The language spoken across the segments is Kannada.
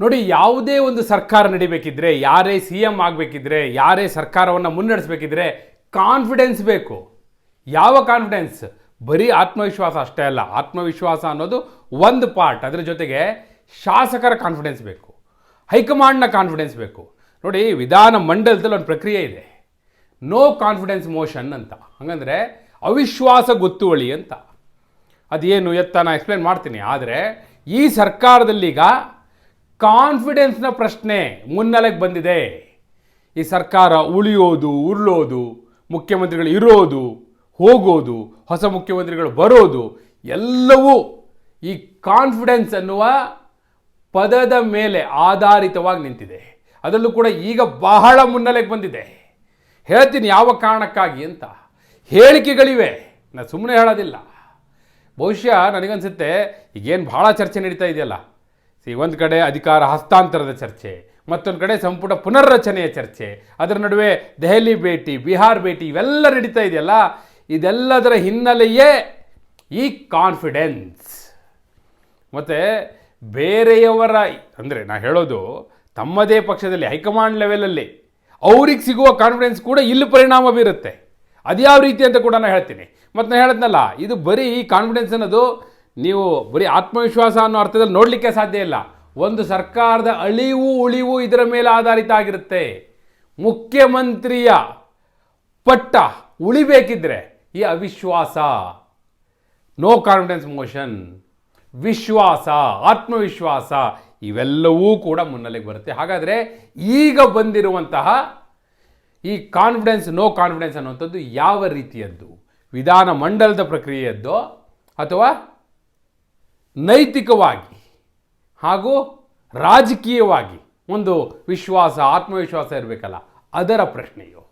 ನೋಡಿ, ಯಾವುದೇ ಒಂದು ಸರ್ಕಾರ ನಡಿಬೇಕಿದ್ರೆ, ಯಾರೇ ಸಿ ಎಂ ಆಗಬೇಕಿದ್ರೆ, ಯಾರೇ ಸರ್ಕಾರವನ್ನು ಮುನ್ನಡೆಸಬೇಕಿದ್ರೆ ಕಾನ್ಫಿಡೆನ್ಸ್ ಬೇಕು. ಯಾವ ಕಾನ್ಫಿಡೆನ್ಸ್? ಬರೀ ಆತ್ಮವಿಶ್ವಾಸ ಅಷ್ಟೇ ಅಲ್ಲ. ಆತ್ಮವಿಶ್ವಾಸ ಅನ್ನೋದು ಒಂದು ಪಾರ್ಟ್. ಅದರ ಜೊತೆಗೆ ಶಾಸಕರ ಕಾನ್ಫಿಡೆನ್ಸ್ ಬೇಕು. ಹೈಕಮಾಂಡ್ನ ಕಾನ್ಫಿಡೆನ್ಸ್ ಬೇಕು. ನೋಡಿ, ವಿಧಾನ ಮಂಡಲದಲ್ಲಿ ಒಂದು ಪ್ರಕ್ರಿಯೆ ಇದೆ. ನೋ ಕಾನ್ಫಿಡೆನ್ಸ್ ಮೋಷನ್ ಅಂತ. ಹಂಗಂದ್ರೆ ಅವಿಶ್ವಾಸ ಗೊತ್ತುವಳಿ ಅಂತ. ಅದೇನು ಎತ್ತ? ನಾನು ಎಕ್ಸ್ಪ್ಲೇನ್ ಮಾಡ್ತೀನಿ. ಆದರೆ ಈ ಸರ್ಕಾರದಲ್ಲೀಗ ಕಾನ್ಫಿಡೆನ್ಸ್ನ ಪ್ರಶ್ನೆ ಮುನ್ನೆಲೆಗೆ ಬಂದಿದೆ. ಈ ಸರ್ಕಾರ ಉಳಿಯೋದು ಉರುಳೋದು ಮುಖ್ಯಮಂತ್ರಿಗಳು ಇರೋದು, ಹೋಗೋದು, ಹೊಸ ಮುಖ್ಯಮಂತ್ರಿಗಳು ಬರೋದು, ಎಲ್ಲವೂ ಈ ಕಾನ್ಫಿಡೆನ್ಸ್ ಅನ್ನುವ ಪದದ ಮೇಲೆ ಆಧಾರಿತವಾಗಿ ನಿಂತಿದೆ. ಅದರಲ್ಲೂ ಕೂಡ ಈಗ ಬಹಳ ಮುನ್ನೆಲೆಗೆ ಬಂದಿದೆ. ಹೇಳ್ತೀನಿ ಯಾವ ಕಾರಣಕ್ಕಾಗಿ ಅಂತ. ಹೇಳಿಕೆಗಳಿವೆ. ನಾನು ಸುಮ್ಮನೆ ಹೇಳೋದಿಲ್ಲ. ಬಹುಶಃ ನನಗನ್ಸುತ್ತೆ, ಈಗೇನು ಭಾಳ ಚರ್ಚೆ ನಡೀತಾ ಇದೆಯಲ್ಲ? ಸಿ ಒಂದು ಕಡೆ ಅಧಿಕಾರ ಹಸ್ತಾಂತರದ ಚರ್ಚೆ, ಮತ್ತೊಂದು ಕಡೆ ಸಂಪುಟ ಪುನರ್ರಚನೆಯ ಚರ್ಚೆ. ಅದರ ನಡುವೆ ದೆಹಲಿ ಭೇಟಿ, ಬಿಹಾರ್ ಭೇಟಿ, ಇವೆಲ್ಲ ನಡೀತಾ ಇದೆಯಲ್ಲ? ಇದೆಲ್ಲದರ ಹಿನ್ನೆಲೆಯೇ ಈ ಕಾನ್ಫಿಡೆನ್ಸ್. ಮತ್ತು ಬೇರೆಯವರ, ಅಂದರೆ ನಾನು ಹೇಳೋದು ತಮ್ಮದೇ ಪಕ್ಷದಲ್ಲಿ, ಹೈಕಮಾಂಡ್ ಲೆವೆಲಲ್ಲಿ ಅವ್ರಿಗೆ ಸಿಗುವ ಕಾನ್ಫಿಡೆನ್ಸ್ ಕೂಡ ಇಲ್ಲಿ ಪರಿಣಾಮ ಬೀರುತ್ತೆ. ಅದ್ಯಾವ ರೀತಿ ಅಂತ ಕೂಡ ನಾನು ಹೇಳ್ತೀನಿ. ಮತ್ತು ನಾನು ಹೇಳಿದ್ನಲ್ಲ, ಇದು ಬರೀ ಈ ಕಾನ್ಫಿಡೆನ್ಸ್ ಅನ್ನೋದು ನೀವು ಬರೀ ಆತ್ಮವಿಶ್ವಾಸ ಅನ್ನೋ ಅರ್ಥದಲ್ಲಿ ನೋಡಲಿಕ್ಕೆ ಸಾಧ್ಯ ಇಲ್ಲ. ಒಂದು ಸರ್ಕಾರದ ಅಳಿವು ಉಳಿವು ಇದರ ಮೇಲೆ ಆಧಾರಿತ ಆಗಿರುತ್ತೆ. ಮುಖ್ಯಮಂತ್ರಿಯ ಪಟ್ಟ ಉಳಿಬೇಕಿದ್ರೆ ಈ ಅವಿಶ್ವಾಸ. ನೋ ಕಾನ್ಫಿಡೆನ್ಸ್ ಮೋಷನ್ ವಿಶ್ವಾಸ, ಆತ್ಮವಿಶ್ವಾಸ, ಇವೆಲ್ಲವೂ ಕೂಡ ಮುನ್ನೆಲೆಗೆ ಬರುತ್ತೆ. ಹಾಗಾದರೆ ಈಗ ಬಂದಿರುವಂತಹ ಈ ಕಾನ್ಫಿಡೆನ್ಸ್ ನೋ ಕಾನ್ಫಿಡೆನ್ಸ್ ಅನ್ನುವಂಥದ್ದು ಯಾವ ರೀತಿಯದ್ದು? ವಿಧಾನ ಮಂಡಲದ ಪ್ರಕ್ರಿಯೆಯದ್ದೋ ಅಥವಾ ನೈತಿಕವಾಗಿ ಹಾಗೂ ರಾಜಕೀಯವಾಗಿ ಒಂದು ವಿಶ್ವಾಸ, ಆತ್ಮವಿಶ್ವಾಸ ಇರಬೇಕಲ್ಲ, ಅದರ ಪ್ರಶ್ನೆಯು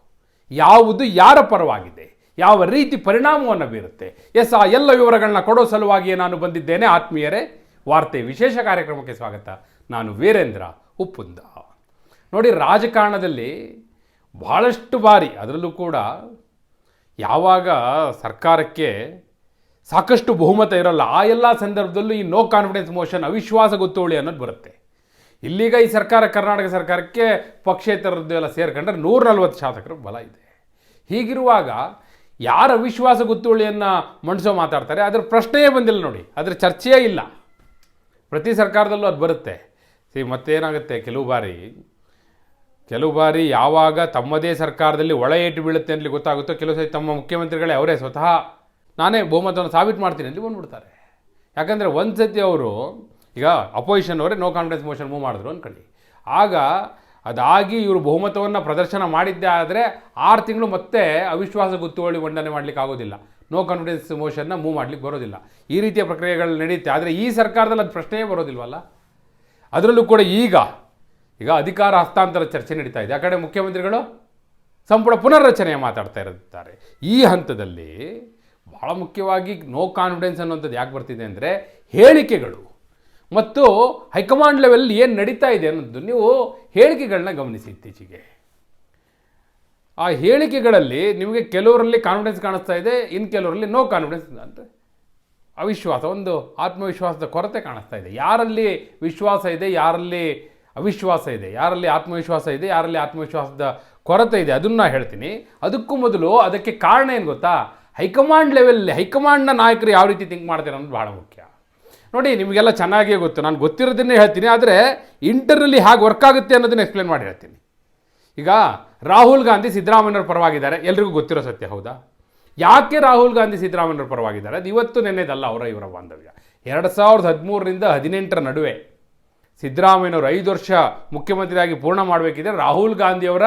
ಯಾವುದು, ಯಾರ ಪರವಾಗಿದೆ, ಯಾವ ರೀತಿ ಪರಿಣಾಮವನ್ನು ಬೀರುತ್ತೆ. ಎಸ್, ಆ ಎಲ್ಲ ವಿವರಗಳನ್ನ ಕೊಡೋ ಸಲುವಾಗಿಯೇ ನಾನು ಬಂದಿದ್ದೇನೆ. ಆತ್ಮೀಯರೇ, ವಾರ್ತೆ ವಿಶೇಷ ಕಾರ್ಯಕ್ರಮಕ್ಕೆ ಸ್ವಾಗತ. ನಾನು ವೀರೇಂದ್ರ ಉಪ್ಪುಂದ. ನೋಡಿ, ರಾಜಕಾರಣದಲ್ಲಿ ಬಹಳಷ್ಟು ಬಾರಿ, ಅದರಲ್ಲೂ ಕೂಡ ಯಾವಾಗ ಸರ್ಕಾರಕ್ಕೆ ಸಾಕಷ್ಟು ಬಹುಮತ ಇರಲ್ಲ. ಆ ಎಲ್ಲ ಸಂದರ್ಭದಲ್ಲೂ ಈ ನೋ ಕಾನ್ಫಿಡೆನ್ಸ್ ಮೋಷನ್ ಅವಿಶ್ವಾಸ ಗೊತ್ತುವಳಿ ಅನ್ನೋದು ಬರುತ್ತೆ. ಇಲ್ಲಿಗ ಈ ಸರ್ಕಾರ, ಕರ್ನಾಟಕ ಸರ್ಕಾರಕ್ಕೆ ಪಕ್ಷೇತರದ್ದು ಎಲ್ಲ ಸೇರ್ಕೊಂಡ್ರೆ ನೂರ ನಲ್ವತ್ತು ಶಾಸಕರು ಬಲ ಇದೆ. ಹೀಗಿರುವಾಗ ಯಾರ ಅವಿಶ್ವಾಸ ಗೊತ್ತುವಳಿಯನ್ನು ಮಂಡಿಸೋ ಮಾತಾಡ್ತಾರೆ? ಅದರ ಪ್ರಶ್ನೆಯೇ ಬಂದಿಲ್ಲ ನೋಡಿ. ಅದರ ಚರ್ಚೆಯೇ ಇಲ್ಲ. ಪ್ರತಿ ಸರ್ಕಾರದಲ್ಲೂ ಅದು ಬರುತ್ತೆ. ಸಿ, ಮತ್ತೇನಾಗುತ್ತೆ? ಕೆಲವು ಬಾರಿ ಕೆಲವು ಬಾರಿ ಯಾವಾಗ ತಮ್ಮದೇ ಸರ್ಕಾರದಲ್ಲಿ ಒಳ ಏಟು ಬೀಳುತ್ತೆ ಅಂತಲಿ ಗೊತ್ತಾಗುತ್ತೋ, ಕೆಲವು ಸರಿ ತಮ್ಮ ಮುಖ್ಯಮಂತ್ರಿಗಳೇ ಅವರೇ ಸ್ವತಃ ನಾನೇ ಬಹುಮತವನ್ನು ಸಾಬೀತು ಮಾಡ್ತೀನಿ ಅಲ್ಲಿ ಬಂದ್ಬಿಡ್ತಾರೆ. ಯಾಕಂದರೆ ಒಂದು ಸತಿ ಅವರು, ಈಗ ಅಪೋಸಿಷನ್ ಅವರೇ ನೋ ಕಾನ್ಫಿಡೆನ್ಸ್ ಮೋಷನ್ ಮೂವ್ ಮಾಡಿದ್ರು ಅಂದ್ಕೊಳ್ಳಿ ಆಗ ಅದಾಗಿ ಇವರು ಬಹುಮತವನ್ನು ಪ್ರದರ್ಶನ ಮಾಡಿದ್ದೇ ಆದರೆ ಆರು ತಿಂಗಳು ಮತ್ತೆ ಅವಿಶ್ವಾಸ ಗೊತ್ತುವಳಿ ಮಂಡನೆ ಮಾಡಲಿಕ್ಕೆ ಆಗೋದಿಲ್ಲ. ನೋ ಕಾನ್ಫಿಡೆನ್ಸ್ ಮೋಷನ್ನ ಮೂವ್ ಮಾಡಲಿಕ್ಕೆ ಬರೋದಿಲ್ಲ. ಈ ರೀತಿಯ ಪ್ರಕ್ರಿಯೆಗಳು ನಡೆಯುತ್ತೆ ಆದರೆ ಈ ಸರ್ಕಾರದಲ್ಲಿ ಅದು ಪ್ರಶ್ನೆಯೇ ಬರೋದಿಲ್ವಲ್ಲ? ಅದರಲ್ಲೂ ಕೂಡ ಈಗ ಈಗ ಅಧಿಕಾರ ಹಸ್ತಾಂತರ ಚರ್ಚೆ ನಡೀತಾ ಇದೆ. ಆ ಕಡೆ ಮುಖ್ಯಮಂತ್ರಿಗಳು ಸಂಪುಟ ಪುನರ್ರಚನೆಯ ಮಾತಾಡ್ತಾ ಇರುತ್ತಾರೆ. ಈ ಹಂತದಲ್ಲಿ ಬಹಳ ಮುಖ್ಯವಾಗಿ ನೋ ಕಾನ್ಫಿಡೆನ್ಸ್ ಅನ್ನುವಂಥದ್ದು ಯಾಕೆ ಬರ್ತಿದೆ ಅಂದರೆ ಹೇಳಿಕೆಗಳು. ಮತ್ತು ಹೈಕಮಾಂಡ್ ಲೆವೆಲ್ ಏನು ನಡೀತಾ ಇದೆ ಅನ್ನೋದು ನೀವು ಹೇಳಿಕೆಗಳನ್ನ ಗಮನಿಸಿ ಇತ್ತೀಚೆಗೆ. ಆ ಹೇಳಿಕೆಗಳಲ್ಲಿ ನಿಮಗೆ ಕೆಲವರಲ್ಲಿ ಕಾನ್ಫಿಡೆನ್ಸ್ ಕಾಣಿಸ್ತಾ ಇದೆ ಇನ್ನು ಕೆಲವರಲ್ಲಿ ನೋ ಕಾನ್ಫಿಡೆನ್ಸ್ ಅಂತ. ಅವಿಶ್ವಾಸ, ಒಂದು ಆತ್ಮವಿಶ್ವಾಸದ ಕೊರತೆ ಕಾಣಿಸ್ತಾ ಇದೆ. ಯಾರಲ್ಲಿ ವಿಶ್ವಾಸ ಇದೆ, ಯಾರಲ್ಲಿ ಅವಿಶ್ವಾಸ ಇದೆ, ಯಾರಲ್ಲಿ ಆತ್ಮವಿಶ್ವಾಸ ಇದೆ, ಯಾರಲ್ಲಿ ಆತ್ಮವಿಶ್ವಾಸದ ಕೊರತೆ ಇದೆ, ಅದನ್ನು ನಾನು ಹೇಳ್ತೀನಿ. ಅದಕ್ಕೂ ಮೊದಲು ಅದಕ್ಕೆ ಕಾರಣ ಏನು ಗೊತ್ತಾ? ಹೈಕಮಾಂಡ್ ಲೆವೆಲ್ಲಿ ಹೈಕಮಾಂಡ್ನ ನಾಯಕರು ಯಾವ ರೀತಿ ಥಿಂಕ್ ಮಾಡ್ತಾರೆ ಅನ್ನೋದು ಭಾಳ ಮುಖ್ಯ. ನೋಡಿ, ನಿಮಗೆಲ್ಲ ಚೆನ್ನಾಗಿಯೇ ಗೊತ್ತು. ನಾನು ಗೊತ್ತಿರೋದನ್ನೇ ಹೇಳ್ತೀನಿ, ಆದರೆ ಇಂಟರ್ನಲ್ಲಿ ಹೇಗೆ ವರ್ಕ್ ಆಗುತ್ತೆ ಅನ್ನೋದನ್ನ ಎಕ್ಸ್ಪ್ಲೇನ್ ಮಾಡಿ ಹೇಳ್ತೀನಿ. ಈಗ ರಾಹುಲ್ ಗಾಂಧಿ ಸಿದ್ದರಾಮಯ್ಯವ್ರ ಪರವಾಗಿದ್ದಾರೆ. ಎಲ್ರಿಗೂ ಗೊತ್ತಿರೋ ಸತ್ಯ, ಹೌದಾ? ಯಾಕೆ ರಾಹುಲ್ ಗಾಂಧಿ ಸಿದ್ದರಾಮಯ್ಯವ್ರ ಪರವಾಗಿದ್ದಾರೆ? ಅದು ಇವತ್ತು ನೆನ್ನೆದಲ್ಲ ಅವರ, ಇವರ ಬಾಂಧವ್ಯ. ಎರಡು ಸಾವಿರದ ಹದಿಮೂರರಿಂದ ಹದಿನೆಂಟರ ನಡುವೆ ಸಿದ್ದರಾಮಯ್ಯನವರು ಐದು ವರ್ಷ ಮುಖ್ಯಮಂತ್ರಿಯಾಗಿ ಪೂರ್ಣ ಮಾಡಬೇಕಿದ್ರೆ ರಾಹುಲ್ ಗಾಂಧಿಯವರ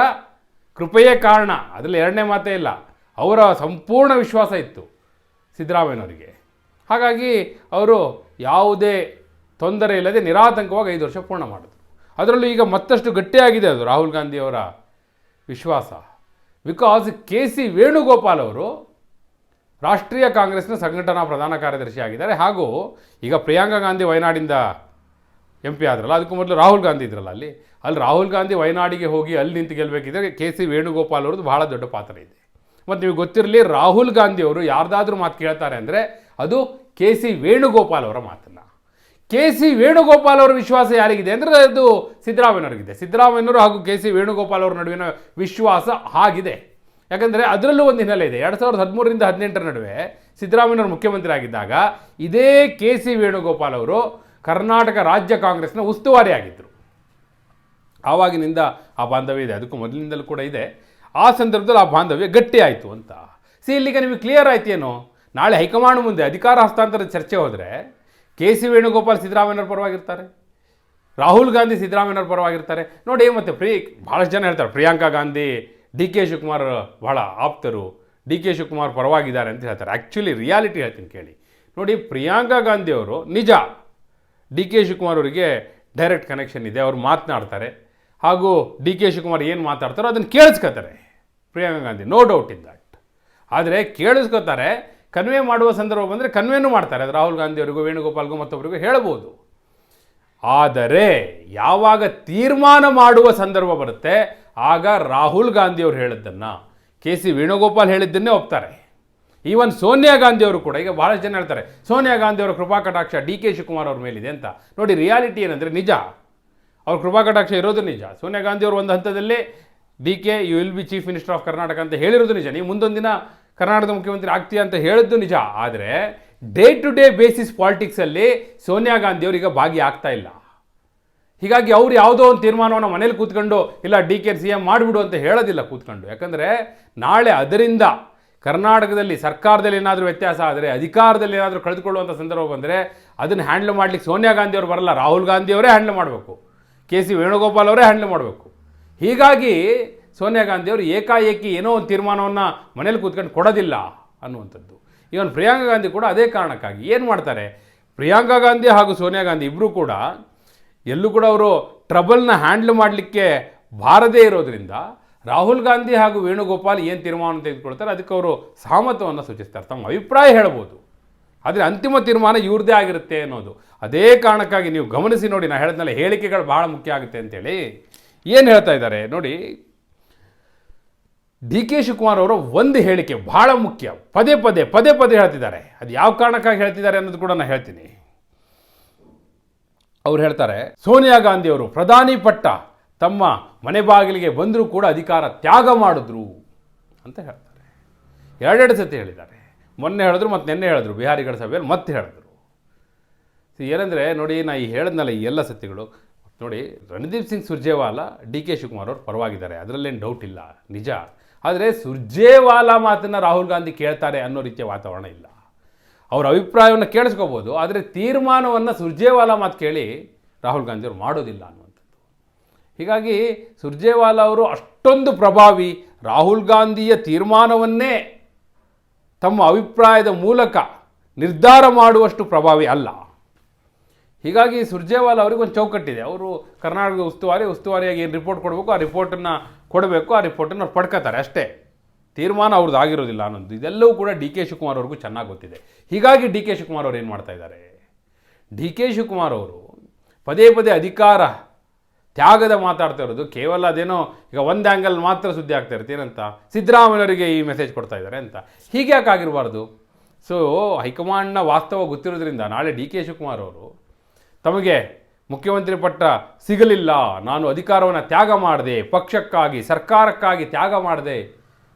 ಕೃಪೆಯೇ ಕಾರಣ. ಅದರಲ್ಲಿ ಎರಡನೇ ಮಾತೇ ಇಲ್ಲ. ಅವರ ಸಂಪೂರ್ಣ ವಿಶ್ವಾಸ ಇತ್ತು ಸಿದ್ದರಾಮಯ್ಯನವರಿಗೆ. ಹಾಗಾಗಿ ಅವರು ಯಾವುದೇ ತೊಂದರೆ ಇಲ್ಲದೆ ನಿರಾತಂಕವಾಗಿ ಐದು ವರ್ಷ ಪೂರ್ಣ ಮಾಡಿದ್ರು. ಅದರಲ್ಲೂ ಈಗ ಮತ್ತಷ್ಟು ಗಟ್ಟಿಯಾಗಿದೆ ಅದು ರಾಹುಲ್ ಗಾಂಧಿಯವರ ವಿಶ್ವಾಸ. ಬಿಕಾಸ್ ಕೆ ಸಿ ವೇಣುಗೋಪಾಲ್ ಅವರು ರಾಷ್ಟ್ರೀಯ ಕಾಂಗ್ರೆಸ್ನ ಸಂಘಟನಾ ಪ್ರಧಾನ ಕಾರ್ಯದರ್ಶಿ ಆಗಿದ್ದಾರೆ. ಹಾಗೂ ಈಗ ಪ್ರಿಯಾಂಕಾ ಗಾಂಧಿ ವಯನಾಡಿಂದ ಎಂ ಪಿ ಆದ್ರಲ್ಲ, ಅದಕ್ಕೂ ಮೊದಲು ರಾಹುಲ್ ಗಾಂಧಿ ಇದ್ರಲ್ಲ ಅಲ್ಲಿ. ಅಲ್ಲಿ ರಾಹುಲ್ ಗಾಂಧಿ ವಯನಾಡಿಗೆ ಹೋಗಿ ಅಲ್ಲಿ ನಿಂತು ಗೆಲ್ಲಬೇಕಿದ್ರೆ ಕೆ ಸಿ ವೇಣುಗೋಪಾಲ್ ಅವ್ರದ್ದು ಬಹಳ ದೊಡ್ಡ ಪಾತ್ರ ಇದೆ. ಮತ್ತು ನಿಮಗೆ ಗೊತ್ತಿರಲಿ, ರಾಹುಲ್ ಗಾಂಧಿ ಅವರು ಯಾರ್ದಾದ್ರೂ ಮಾತು ಕೇಳ್ತಾರೆ ಅಂದರೆ ಅದು ಕೆ ಸಿ ವೇಣುಗೋಪಾಲ್ ಅವರ ಮಾತನ್ನು. ಕೆ ಸಿ ವೇಣುಗೋಪಾಲ್ ಅವರ ವಿಶ್ವಾಸ ಯಾರಿಗಿದೆ ಅಂದರೆ ಅದು ಸಿದ್ದರಾಮಯ್ಯನವರಿಗಿದೆ. ಸಿದ್ದರಾಮಯ್ಯನವರು ಹಾಗೂ ಕೆ ಸಿ ವೇಣುಗೋಪಾಲ್ ಅವರ ನಡುವಿನ ವಿಶ್ವಾಸ ಆಗಿದೆ. ಯಾಕಂದರೆ ಅದರಲ್ಲೂ ಒಂದು ಹಿನ್ನೆಲೆ ಇದೆ. ಎರಡು ಸಾವಿರದ ಹದಿಮೂರರಿಂದ ಹದಿನೆಂಟರ ನಡುವೆ ಸಿದ್ದರಾಮಯ್ಯನವರು ಮುಖ್ಯಮಂತ್ರಿ ಆಗಿದ್ದಾಗ ಇದೇ ಕೆ ಸಿ ವೇಣುಗೋಪಾಲ್ ಅವರು ಕರ್ನಾಟಕ ರಾಜ್ಯ ಕಾಂಗ್ರೆಸ್ನ ಉಸ್ತುವಾರಿ ಆಗಿದ್ದರು ಆವಾಗಿನಿಂದ ಆ ಬಾಂಧವ್ಯ ಇದೆ. ಅದಕ್ಕೂ ಮೊದಲಿನಿಂದಲೂ ಕೂಡ ಇದೆ. ಆ ಸಂದರ್ಭದಲ್ಲಿ ಆ ಬಾಂಧವ್ಯ ಗಟ್ಟಿ ಆಯಿತು ಅಂತ. ಸಿ ಇಲ್ಲಿಗೆ ನಿಮಗೆ ಕ್ಲಿಯರ್ ಆಯ್ತೇನೋ? ನಾಳೆ ಹೈಕಮಾಂಡ್ ಮುಂದೆ ಅಧಿಕಾರ ಹಸ್ತಾಂತರದ ಚರ್ಚೆ ಹೋದರೆ ಕೆ ಸಿ ವೇಣುಗೋಪಾಲ್ ಸಿದ್ದರಾಮಯ್ಯನವ್ರ ಪರವಾಗಿರ್ತಾರೆ. ರಾಹುಲ್ ಗಾಂಧಿ ಸಿದ್ದರಾಮಯ್ಯನವ್ರ ಪರವಾಗಿರ್ತಾರೆ. ನೋಡಿ, ಮತ್ತು ಪ್ರಿ ಭಾಳಷ್ಟು ಜನ ಹೇಳ್ತಾರೆ, ಪ್ರಿಯಾಂಕಾ ಗಾಂಧಿ, ಡಿ ಕೆ ಶಿವಕುಮಾರ್ ಬಹಳ ಆಪ್ತರು, ಡಿ ಕೆ ಶಿವಕುಮಾರ್ ಪರವಾಗಿದ್ದಾರೆ ಅಂತ ಹೇಳ್ತಾರೆ. ಆ್ಯಕ್ಚುಲಿ ರಿಯಾಲಿಟಿ ಹೇಳ್ತೀನಿ ಕೇಳಿ. ನೋಡಿ, ಪ್ರಿಯಾಂಕಾ ಗಾಂಧಿಯವರು ನಿಜ. ಡಿ ಕೆ ಶಿವಕುಮಾರ್ ಅವರಿಗೆ ಡೈರೆಕ್ಟ್ ಕನೆಕ್ಷನ್ ಇದೆ, ಅವರು ಮಾತನಾಡ್ತಾರೆ. ಹಾಗೂ ಡಿ ಕೆ ಶಿವಕುಮಾರ್ ಏನು ಮಾತಾಡ್ತಾರೋ ಅದನ್ನು ಕೇಳಿಸ್ಕೊತಾರೆ. Priyanka Gandhi no doubt in that ಆದರೆ ಕೇಳಿಸ್ಕೊತಾರೆ ಕನ್ವೆ ಮಾಡುವ ಸಂದರ್ಭ ಬಂದರೆ ಕನ್ವೆನೂ ಮಾಡ್ತಾರೆ. ಅದು ರಾಹುಲ್ ಗಾಂಧಿ ಅವರಿಗೂ ವೇಣುಗೋಪಾಲ್ಗೂ ಮತ್ತೊಬ್ಬರಿಗೂ ಹೇಳ್ಬೋದು. ಆದರೆ ಯಾವಾಗ ತೀರ್ಮಾನ ಮಾಡುವ ಸಂದರ್ಭ ಬರುತ್ತೆ, ಆಗ ರಾಹುಲ್ ಗಾಂಧಿ ಅವರು ಹೇಳಿದ್ದನ್ನು, ಕೆ ಸಿ ವೇಣುಗೋಪಾಲ್ ಹೇಳಿದ್ದನ್ನೇ ಒಪ್ತಾರೆ. ಈವನ್ ಸೋನಿಯಾ ಗಾಂಧಿ ಅವರು ಕೂಡ, ಈಗ ಭಾಳಷ್ಟು ಜನ ಹೇಳ್ತಾರೆ, ಸೋನಿಯಾ ಗಾಂಧಿ ಅವರ ಕೃಪಾ ಕಟಾಕ್ಷ ಡಿ ಕೆ ಶಿವಕುಮಾರ್ ಅವ್ರ ಮೇಲಿದೆ ಅಂತ. ನೋಡಿ ರಿಯಾಲಿಟಿ ಏನಂದರೆ ನಿಜ. ಅವ್ರ ಕೃಪಾಕಟಾಕ್ಷ ಇರೋದು ನಿಜ. ಸೋನಿಯಾ ಗಾಂಧಿ ಅವರು ಒಂದು ಹಂತದಲ್ಲಿ D K you will be chief minister of Karnataka ಅಂತ ಹೇಳಿರೋದು ನಿಜ. ನೀವು ಮುಂದೊಂದು ದಿನ ಕರ್ನಾಟಕದ ಮುಖ್ಯಮಂತ್ರಿ ಆಗ್ತೀಯ ಅಂತ ಹೇಳಿದ್ದು ನಿಜ. ಆದರೆ ಡೇ ಟು ಡೇ ಬೇಸಿಸ್ ಪಾಲಿಟಿಕ್ಸಲ್ಲಿ ಸೋನಿಯಾ ಗಾಂಧಿ ಭಾಗಿ ಆಗ್ತಾ ಇಲ್ಲ. ಹೀಗಾಗಿ ಅವ್ರು ಯಾವುದೋ ಒಂದು ತೀರ್ಮಾನವನ್ನು ಮನೇಲಿ ಕೂತ್ಕೊಂಡು ಇಲ್ಲ ಡಿ ಕೆ ಸಿ ಎಂ ಮಾಡಿಬಿಡು ಅಂತ ಹೇಳೋದಿಲ್ಲ ಕೂತ್ಕೊಂಡು. ಯಾಕಂದರೆ ನಾಳೆ ಅದರಿಂದ ಕರ್ನಾಟಕದಲ್ಲಿ ಸರ್ಕಾರದಲ್ಲಿ ಏನಾದರೂ ವ್ಯತ್ಯಾಸ ಆದರೆ, ಅಧಿಕಾರದಲ್ಲಿ ಏನಾದರೂ ಕಳೆದುಕೊಳ್ಳುವಂಥ ಸಂದರ್ಭ ಬಂದರೆ ಅದನ್ನು ಹ್ಯಾಂಡಲ್ ಮಾಡಲಿಕ್ಕೆ ಸೋನಿಯಾ ಗಾಂಧಿ ಅವರು ಬರಲ್ಲ. ರಾಹುಲ್ ಗಾಂಧಿ ಅವರೇ ಹ್ಯಾಂಡಲ್ ಮಾಡಬೇಕು. ಕೆ ಸಿ ವೇಣುಗೋಪಾಲ್ ಅವರೇ ಹ್ಯಾಂಡಲ್ ಮಾಡಬೇಕು. ಹೀಗಾಗಿ ಸೋನಿಯಾ ಗಾಂಧಿ ಅವರು ಏಕಾಏಕಿ ಏನೋ ಒಂದು ತೀರ್ಮಾನವನ್ನು ಮನೇಲಿ ಕೂತ್ಕೊಂಡು ಕೊಡೋದಿಲ್ಲ ಅನ್ನುವಂಥದ್ದು. ಇವನ್ ಪ್ರಿಯಾಂಕಾ ಗಾಂಧಿ ಕೂಡ ಅದೇ ಕಾರಣಕ್ಕಾಗಿ ಏನು ಮಾಡ್ತಾರೆ? ಪ್ರಿಯಾಂಕಾ ಗಾಂಧಿ ಹಾಗೂ ಸೋನಿಯಾ ಗಾಂಧಿ ಇಬ್ಬರೂ ಕೂಡ ಎಲ್ಲೂ ಕೂಡ ಅವರು ಟ್ರಬಲ್ನ ಹ್ಯಾಂಡ್ಲ್ ಮಾಡಲಿಕ್ಕೆ ಬಾರದೇ ಇರೋದ್ರಿಂದ ರಾಹುಲ್ ಗಾಂಧಿ ಹಾಗೂ ವೇಣುಗೋಪಾಲ್ ಏನು ತೀರ್ಮಾನ ತೆಗೆದುಕೊಳ್ತಾರೆ ಅದಕ್ಕೆ ಅವರು ಸಹಮತವನ್ನು ಸೂಚಿಸ್ತಾರೆ. ತಮ್ಮ ಅಭಿಪ್ರಾಯ ಹೇಳ್ಬೋದು. ಆದರೆ ಅಂತಿಮ ತೀರ್ಮಾನ ಇವ್ರದ್ದೇ ಆಗಿರುತ್ತೆ ಅನ್ನೋದು. ಅದೇ ಕಾರಣಕ್ಕಾಗಿ ನೀವು ಗಮನಿಸಿ ನೋಡಿ ನಾನು ಹೇಳಿದ್ನಲ್ಲ, ಹೇಳಿಕೆಗಳು ಭಾಳ ಮುಖ್ಯ ಆಗುತ್ತೆ ಅಂತೇಳಿ. ಏನು ಹೇಳ್ತಾ ಇದ್ದಾರೆ? ನೋಡಿ, ಡಿ ಕೆ ಶಿವಕುಮಾರ್ ಅವರು ಒಂದು ಹೇಳಿಕೆ ಭಾಳ ಮುಖ್ಯ. ಪದೇ ಪದೇ ಪದೇ ಪದೇ ಹೇಳ್ತಿದ್ದಾರೆ. ಅದು ಯಾವ ಕಾರಣಕ್ಕಾಗಿ ಹೇಳ್ತಿದ್ದಾರೆ ಅನ್ನೋದು ಕೂಡ ನಾನು ಹೇಳ್ತೀನಿ. ಅವ್ರು ಹೇಳ್ತಾರೆ, ಸೋನಿಯಾ ಗಾಂಧಿ ಅವರು ಪ್ರಧಾನಿ ಪಟ್ಟ ತಮ್ಮ ಮನೆ ಬಾಗಿಲಿಗೆ ಬಂದರೂ ಕೂಡ ಅಧಿಕಾರ ತ್ಯಾಗ ಮಾಡಿದ್ರು ಅಂತ ಹೇಳ್ತಾರೆ. ಎರಡೆರಡು ಸತಿ ಹೇಳಿದ್ದಾರೆ. ಮೊನ್ನೆ ಹೇಳಿದ್ರು, ಮತ್ತು ನಿನ್ನೆ ಹೇಳಿದ್ರು. ಬಿಹಾರಿಗಳ ಸಭೆಯಲ್ಲಿ ಮತ್ತೆ ಹೇಳಿದ್ರು. ಏನಂದರೆ, ನೋಡಿ, ನಾ ಈ ಹೇಳಿದ್ನಲ್ಲ ಈ ಎಲ್ಲ ಸತ್ಯಗಳು. ನೋಡಿ, ರಣದೀಪ್ ಸಿಂಗ್ ಸುರ್ಜೇವಾಲಾ, ಡಿ ಕೆ ಶಿವಕುಮಾರ್ ಅವರು ಪರವಾಗಿದ್ದಾರೆ. ಅದರಲ್ಲೇನು ಡೌಟ್ ಇಲ್ಲ. ನಿಜ. ಆದರೆ ಸುರ್ಜೇವಾಲಾ ಮಾತನ್ನು ರಾಹುಲ್ ಗಾಂಧಿ ಕೇಳ್ತಾರೆ ಅನ್ನೋ ರೀತಿಯ ವಾತಾವರಣ ಇಲ್ಲ. ಅವರ ಅಭಿಪ್ರಾಯವನ್ನು ಕೇಳಿಸ್ಕೋಬೋದು, ಆದರೆ ತೀರ್ಮಾನವನ್ನು ಸುರ್ಜೇವಾಲಾ ಮಾತು ಕೇಳಿ ರಾಹುಲ್ ಗಾಂಧಿ ಅವರು ಮಾಡೋದಿಲ್ಲ ಅನ್ನುವಂಥದ್ದು. ಹೀಗಾಗಿ ಸುರ್ಜೇವಾಲಾ ಅವರು ಅಷ್ಟೊಂದು ಪ್ರಭಾವಿ ರಾಹುಲ್ ಗಾಂಧಿಯ ತೀರ್ಮಾನವನ್ನೇ ತಮ್ಮ ಅಭಿಪ್ರಾಯದ ಮೂಲಕ ನಿರ್ಧಾರ ಮಾಡುವಷ್ಟು ಪ್ರಭಾವಿ ಅಲ್ಲ. ಹೀಗಾಗಿ ಸುರ್ಜೇವಾಲ ಅವರಿಗೆ ಒಂದು ಚೌಕಟ್ಟಿದೆ. ಅವರು ಕರ್ನಾಟಕದ ಉಸ್ತುವಾರಿ, ಉಸ್ತುವಾರಿಯಾಗಿ ಏನು ರಿಪೋರ್ಟ್ ಕೊಡಬೇಕು, ಆ ರಿಪೋರ್ಟನ್ನು ಕೊಡಬೇಕು, ಆ ರಿಪೋರ್ಟನ್ನು ಅವ್ರು ಪಡ್ಕೋತಾರೆ ಅಷ್ಟೇ. ತೀರ್ಮಾನ ಅವ್ರದ್ದು ಆಗಿರೋದಿಲ್ಲ ಅನ್ನೋದು. ಇದೆಲ್ಲವೂ ಕೂಡ ಡಿ ಕೆ ಶಿವಕುಮಾರ್ ಅವ್ರಿಗೂ ಚೆನ್ನಾಗಿ ಗೊತ್ತಿದೆ. ಹೀಗಾಗಿ ಡಿ ಕೆ ಶಿವಕುಮಾರ್ ಅವರು ಏನು ಮಾಡ್ತಾ ಇದ್ದಾರೆ? ಡಿ ಕೆ ಶಿವಕುಮಾರ್ ಅವರು ಪದೇ ಪದೇ ಅಧಿಕಾರ ತ್ಯಾಗದ ಮಾತಾಡ್ತಾ ಇರೋದು. ಕೇವಲ ಅದೇನೋ ಈಗ ಒಂದು ಆ್ಯಂಗಲ್ ಮಾತ್ರ ಸುದ್ದಿ ಆಗ್ತಾ ಇರುತ್ತೆ. ಏನಂತ? ಸಿದ್ದರಾಮಯ್ಯವರಿಗೆ ಈ ಮೆಸೇಜ್ ಕೊಡ್ತಾ ಇದ್ದಾರೆ ಅಂತ. ಹೀಗೆ ಯಾಕೆ ಆಗಿರಬಾರ್ದು? ಸೊ ಹೈಕಮಾಂಡ್ನ ವಾಸ್ತವ ಗೊತ್ತಿರೋದ್ರಿಂದ ನಾಳೆ ಡಿ ಕೆ ಶಿವಕುಮಾರ್ ಅವರು ತಮಗೆ ಮುಖ್ಯಮಂತ್ರಿ ಪಟ್ಟ ಸಿಗಲಿಲ್ಲ. ನಾನು ಅಧಿಕಾರವನ್ನು ತ್ಯಾಗ ಮಾಡಿದೆ. ಪಕ್ಷಕ್ಕಾಗಿ, ಸರ್ಕಾರಕ್ಕಾಗಿ ತ್ಯಾಗ ಮಾಡಿದೆ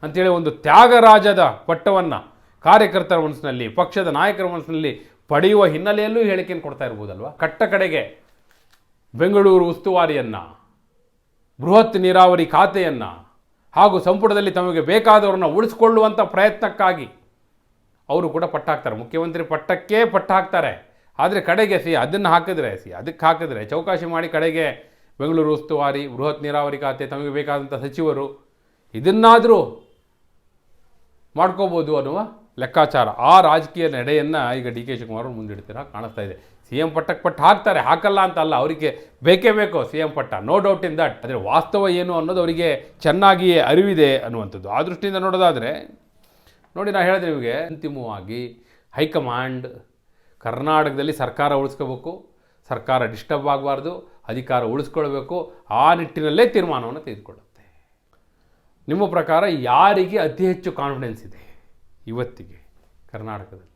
ಅಂತೇಳಿ ಒಂದು ತ್ಯಾಗರಾಜದ ಪಟ್ಟವನ್ನು ಕಾರ್ಯಕರ್ತರ ಮನಸ್ಸಿನಲ್ಲಿ, ಪಕ್ಷದ ನಾಯಕರ ಮನಸ್ಸಿನಲ್ಲಿ ಪಡೆಯುವ ಹಿನ್ನೆಲೆಯಲ್ಲೂ ಹೇಳಿಕೆಯನ್ನು ಕೊಡ್ತಾ ಇರ್ಬೋದಲ್ವ? ಕಟ್ಟ ಕಡೆಗೆ ಬೆಂಗಳೂರು ಉಸ್ತುವಾರಿಯನ್ನು, ಬೃಹತ್ ನೀರಾವರಿ ಖಾತೆಯನ್ನು ಹಾಗೂ ಸಂಪುಟದಲ್ಲಿ ತಮಗೆ ಬೇಕಾದವರನ್ನು ಉಳಿಸ್ಕೊಳ್ಳುವಂಥ ಪ್ರಯತ್ನಕ್ಕಾಗಿ ಅವರು ಕೂಡ ಪಟ್ಟಾಕ್ತಾರೆ. ಮುಖ್ಯಮಂತ್ರಿ ಪಟ್ಟಕ್ಕೆ ಪಟ್ಟಾಕ್ತಾರೆ. ಆದರೆ ಕಡೆಗೆ ಸಿ ಅದನ್ನು ಹಾಕಿದ್ರೆ, ಸಿ ಅದಕ್ಕೆ ಹಾಕಿದ್ರೆ, ಚೌಕಾಶಿ ಮಾಡಿ ಕಡೆಗೆ ಬೆಂಗಳೂರು ಉಸ್ತುವಾರಿ, ಬೃಹತ್ ನೀರಾವರಿ ಖಾತೆ ತಮಗೆ ಬೇಕಾದಂಥ ಸಚಿವರು ಇದನ್ನಾದರೂ ಮಾಡ್ಕೋಬೋದು ಅನ್ನುವ ಲೆಕ್ಕಾಚಾರ. ಆ ರಾಜಕೀಯ ನಡೆಯನ್ನು ಈಗ ಡಿ ಕೆ ಶಿವಕುಮಾರ್ ಮುಂದಿಡ್ತೀರ, ಕಾಣಿಸ್ತಾ ಇದೆ. ಸಿ ಎಂ ಪಟ್ಟಕ್ಕೆ ಪಟ್ಟು ಹಾಕ್ತಾರೆ, ಹಾಕಲ್ಲ ಅಂತ ಅಲ್ಲ ಅವರಿಗೆ ಬೇಕೇ ಬೇಕು ಸಿ ಎಂ ಪಟ್ಟ? ನೋ ಡೌಟ್ ಇನ್ ದಟ್ ಆದರೆ ವಾಸ್ತವ ಏನು ಅನ್ನೋದು ಅವರಿಗೆ ಚೆನ್ನಾಗಿಯೇ ಅರಿವಿದೆ ಅನ್ನುವಂಥದ್ದು. ಆ ದೃಷ್ಟಿಯಿಂದ ನೋಡೋದಾದರೆ, ನೋಡಿ ನಾನು ಹೇಳಿದೆ ನಿಮಗೆ, ಅಂತಿಮವಾಗಿ ಹೈಕಮಾಂಡ್ ಕರ್ನಾಟಕದಲ್ಲಿ ಸರ್ಕಾರ ಉಳಿಸ್ಕೋಬೇಕು, ಸರ್ಕಾರ ಡಿಸ್ಟರ್ಬ್ ಆಗಬಾರ್ದು, ಅಧಿಕಾರ ಉಳಿಸ್ಕೊಳ್ಬೇಕು, ಆ ನಿಟ್ಟಿನಲ್ಲೇ ತೀರ್ಮಾನವನ್ನು ತೆಗೆದುಕೊಳ್ಳುತ್ತೆ. ನಿಮ್ಮ ಪ್ರಕಾರ ಯಾರಿಗೆ ಅತಿ ಹೆಚ್ಚು ಕಾನ್ಫಿಡೆನ್ಸ್ ಇದೆ ಇವತ್ತಿಗೆ ಕರ್ನಾಟಕದಲ್ಲಿ?